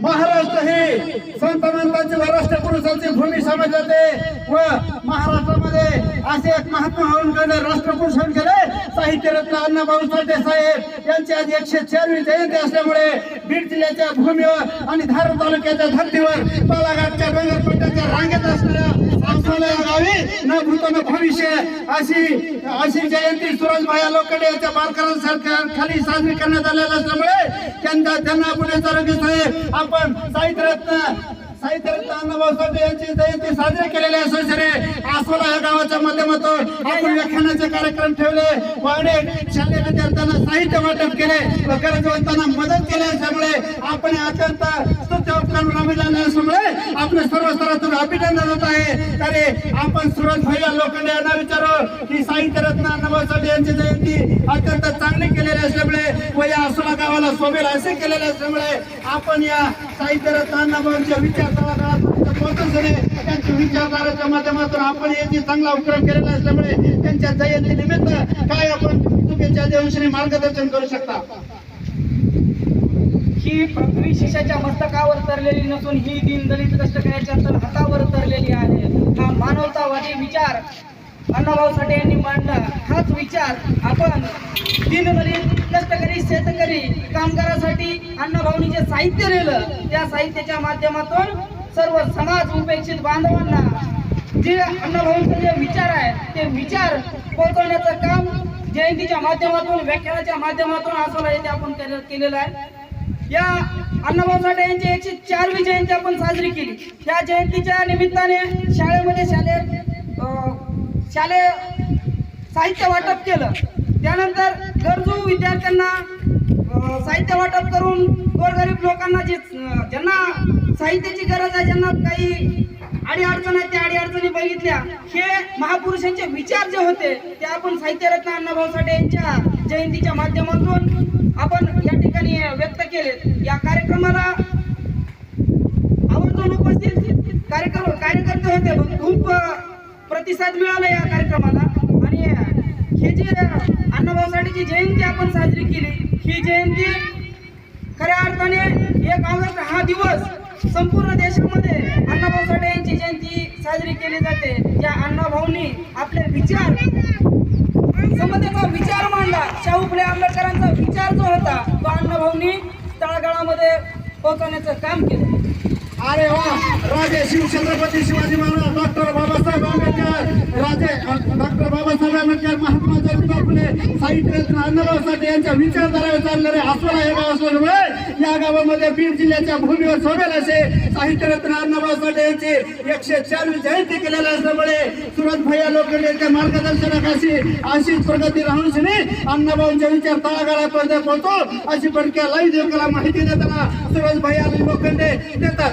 महाराष्ट्र हे संत मंतांचे व राष्ट्रपुरुषांची भूमी समजते व महाराष्ट्रामध्ये असे एक महात्मा होऊन गेले राष्ट्रपुरुष होऊन गेले साहित्यरत्न अण्णाभाऊ साठे साहेब. यांची आज एकशे चारवी जयंती असल्यामुळे बीड जिल्ह्याच्या भूमीवर आणि धार तालुक्याच्या धर्तीवर बालाघाटच्या डोंगरपट्ट्याच्या रांगेत असणाऱ्या आमच्या गावी न भूत भविष्य अशी अशी जयंती सुरजभाया लोखंडे यांच्या बारकऱ्यांसारख्या खाली साजरी करण्यात आलेली असल्यामुळे त्यांना त्यांना पुढे आरोग्य साहेब आपण साहित्यरत्न साहित्यरत्न अण्णाभाऊ साठे यांची जयंती साजरी केलेली असल्याने आसोला या गावाच्या माध्यमातून. आपण व्याख्यानाचे कार्यक्रम ठेवले व अनेक शालेय विद्यार्थ्यांना साहित्य वाटप केले व गरजवंतांना मदत केली असल्यामुळे आपण हे अत्यंत स्तुत्य असल्यामुळे आपले सर्व स्तरातून अभिनंदन होत आहे. तरी आपण सुरज भैया लोखंडे यांना विचारू. की साहित्य रत्न अण्णाभाऊ यांची जयंती अत्यंत चांगली केलेली असल्यामुळे व या आसोला गावाला सोबेल असे केलेले असल्यामुळे आपण या साहित्य रत्न अण्णाभाऊंच्या विचारधारा त्यांच्या विचारधाराच्या माध्यमातून आपण याची चांगला उपक्रम केलेला असल्यामुळे त्यांच्या जयंती निमित्त काय आपण शुभेच्छा देऊन श्री मार्गदर्शन करू शकता? ही पृथ्वी शिष्याच्या मस्तकावर तरलेली नसून ही दिन दलित कष्टकऱ्याच्या तर हातावर तरलेली आहे. हा मानवतावादी विचार अण्णाभाऊ साठे यांनी मांडला. हाच विचार आपण दीनदलित कष्टकरी शेतकरी कामगारासाठी अण्णाभाऊनी जे साहित्य लिहिलं त्या साहित्याच्या माध्यमातून सर्व समाज उपेक्षित बांधवांना जे अण्णाभाऊंचे जे विचार आहे ते विचार पोहोचवण्याचं काम जयंतीच्या माध्यमातून व्याख्यानाच्या माध्यमातून आसोला येथे म्हणजे आपण केलेलं आहे. या अण्णाभाऊ साठे यांची एकशे चारवी जयंती आपण साजरी केली. या जयंतीच्या निमित्ताने शाळेमध्ये शालेय शालेय साहित्य वाटप केलं. त्यानंतर गरजू विद्यार्थ्यांना साहित्य वाटप करून गोरगरीब लोकांना जे ज्यांना साहित्याची गरज आहे ज्यांना काही अडी अडचण त्या अडीअडचणी बघितल्या. हे महापुरुषांचे विचार जे होते ते आपण साहित्यरत्न अण्णाभाऊ साठे यांच्या जयंतीच्या माध्यमातून आपण या ठिकाणी व्यक्त केले. या कार्यक्रमाला आवर्जून उपस्थित कार्यक्रम कार्यकर्ते होते पण खूप प्रतिसाद मिळाला या कार्यक्रमाला. आणि हे जे अण्णाभाऊ साठेची जयंती आपण साजरी केली ही जयंती खऱ्या अर्थाने एक ऑगस्ट हा दिवस संपूर्ण देशामध्ये अण्णाभाऊ साठे यांची जयंती साजरी केली जाते. ज्या अण्णाभाऊंनी आपले विचार समतेचा विचार मांडला शाहू फुले आंबेडकरांचा विचार जो होता तो अण्णाभाऊंनी तळागाळामध्ये पोहोचवण्याचं काम केलं. अरे वा राजे शिवछत्रपती शिवाजी महाराज डॉक्टर बाबासाहेब आंबेडकर. राजे डॉक्टर बाबासाहेब आंबेडकर महात्मा ज्योतिबा फुले साहित्य अण्णाभाऊ साठे यांच्या विचारधारावर चालणारे असं हे गाव असल्यामुळे या गावामध्ये बीड जिल्ह्याच्या भूमीवर शोभेल असे साहित्यरत्न अण्णाभाऊ साठे यांची एकशे चारवी जयंती केलेल्या असल्यामुळे सुरत भैया लोखंडे यांच्या मार्गदर्शनाखाशी अशीच प्रगती राहून शनी अण्णाभाऊंच्या विचार तळागाळापर्यंत पोहोचतो अशी पडक्या लाईव्ह देवकाला माहिती देताना सुरज भैया लोखंडे देतात.